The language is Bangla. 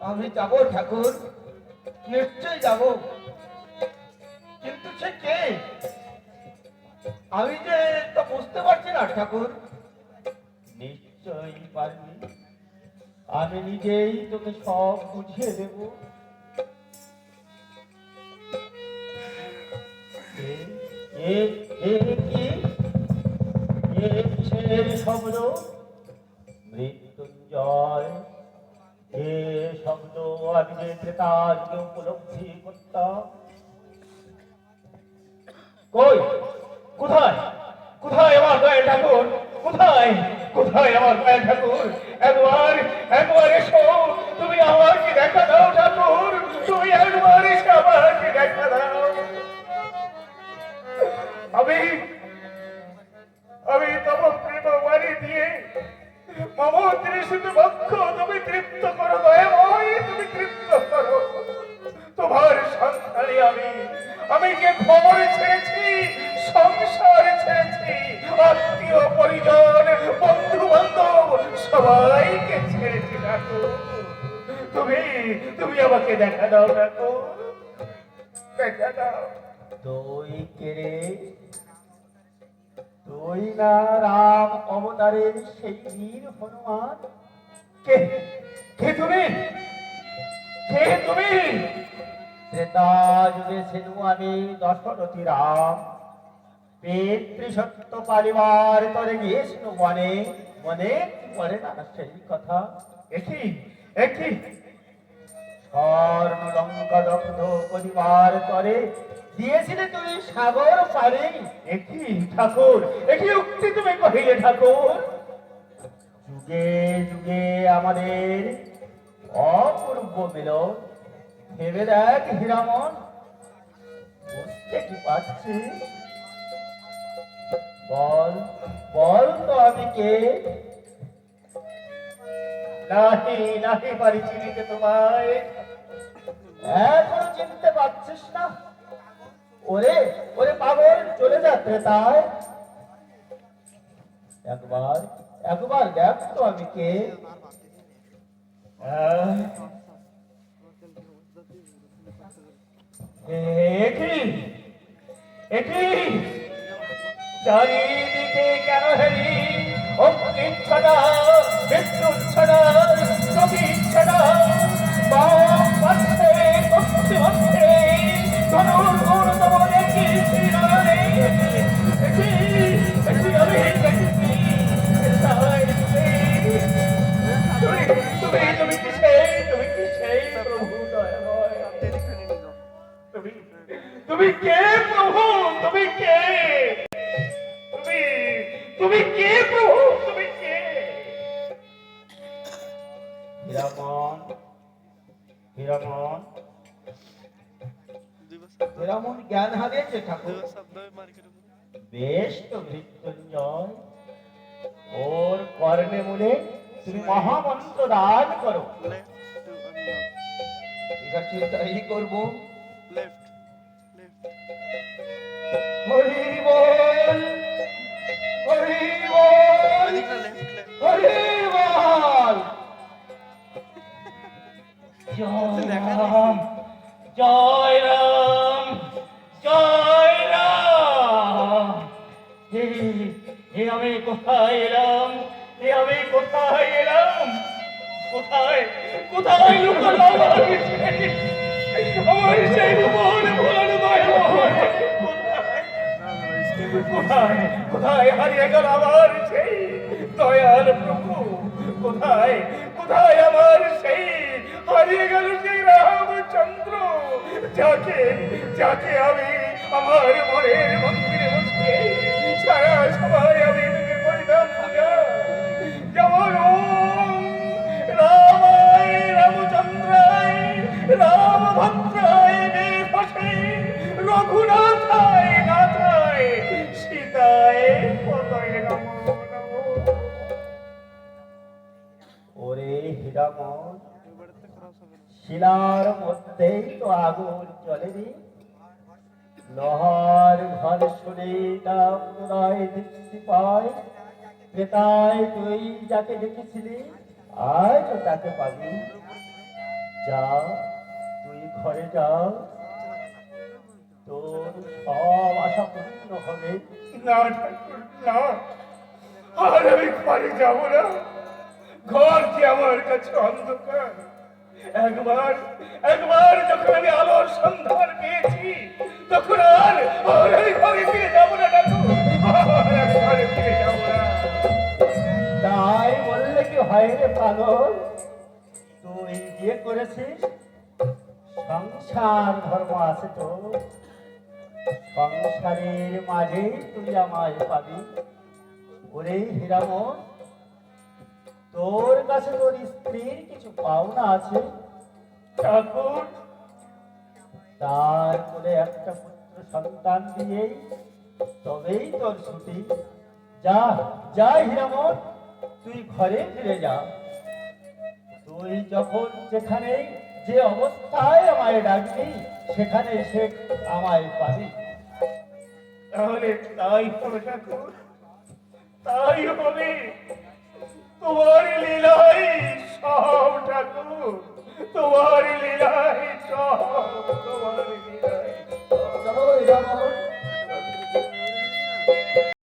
আমি যাব ঠাকুর নিশ্চয় যাব। কিন্তু সে কে? আমি যে তা বুঝতে পারছি না ঠাকুর। নিশ্চয়ই পারবি। আমি নিজেই তোকে সব বুঝিয়ে দেব। এ- এ কি? এ কিসের শব্দ কোথায়? কোথায় আমার দয়াল ঠাকুর? কোথায়? আমি আমি প্রেম বাড়ি দিয়ে মম তৃষিত বক্ষ তুমি আমাকে দেখা দাও দেখো দেখা দাও। তুই কেড়ে তুই না রাম অবতারের সেই বীর হনুমান? কে? কে তুমি? কে তুমি? ত্রেতা যুগে ছিল আমি দশরথী রাম। পিতৃসত্য পারিবার তরে গিয়েছিল বনে মনে পড়ে না সেই কথা। একই একই। স্বর্ণ লঙ্কা দগ্ধ করিবার তরে দিয়েছিলে তুমি সাগর পারে। একই ঠাকুর, একই উক্তি তুমি কহিলে ঠাকুর। যুগে যুগে আমাদের অপূর্ব মিলন। ভেবে দেখ হিরামন, বুঝতে কি পারছিস? বল বল তো আমি কে? নাহি নাহি পারি চিনিতে তোমায়। এখনও চিনতে পারছিস না? ওরে ওরে পাগল, চলে যাচ্ছে তাই একবার একবার দেখ তো আমি কে। চারিদিকে কেন হেরি? অগ্নি ছড়া বিদ্যুৎ ছড়া ছবি ছড়া তুমি কে প্রভু তুমি কে হীরামন হীরামন হীরামন জ্ঞান হারিয়েছে ঠাকুর বেশ তো মৃত্যুঞ্জয় ওর কর্ণে মূলে তুমি মহামন্ত্র দান করো ঠিক আছে তাই করব হরি রাম রাম জয় রাম হে আমি কোথায় এলাম? হে আমি কোথায় এলাম? কোথায় কোথায় সেই- সেই ভুবন ভুবন কোথায় কোথায় হারিয়ে গেল সেই দয়াল প্রভু কোথায় কোথায় আমার সেই হারিয়ে গেল যাকে যাকে আমি আমার মনের মন্দিরে বসে সারা সময় আমি তাকে করিতাম পূজা যেমন রামায়, রামচন্দ্রায়, রামভদ্রায় বসে রঘুনাথায়, নাথায়, সীতায় পদয় নমো ওরে হীরামন শিলার মধ্যেই তো আগুন রে লোহার ঘর শুনে তা পুনরায় দৃষ্টি পায়। ক্রেতায় তুই যাকে দেখেছিলি আজ তাকে পাবি। যা তুই ঘরে যা তোর সব আশা পূর্ণ হবে। না না। আর আমি ঘরে যাব না। ঘর কি আমার কাছে অন্ধকার? একবার একবার যখন আমি আলোর সন্ধান পেয়েছি, তখন আর আর আমি ঘরে ফিরে যাব না ঘরে ফিরে যাব না। তাই বললে কি হয় রে পাগল? তুই বিয়ে করেছিস? সংসার ধর্ম আছে তো। সংসারের মাঝে তুই আমায় পাবি। ওরে হিরাম তোর কাছে তোর স্ত্রীর কিছু পাওনা আছে? ঠাকুর। তারপরে একটা পুত্র সন্তান দিয়েই তবেই তোর ছুটি। যা যা হিরামন তুই ঘরে ফিরে যা। তুই যখন যেখানে যে অবস্থায় আমায় ডাকবি সেখানে সে আমায় পাবি। তাহলে তাই হবে ঠাকুর। তাই হবে। তোমার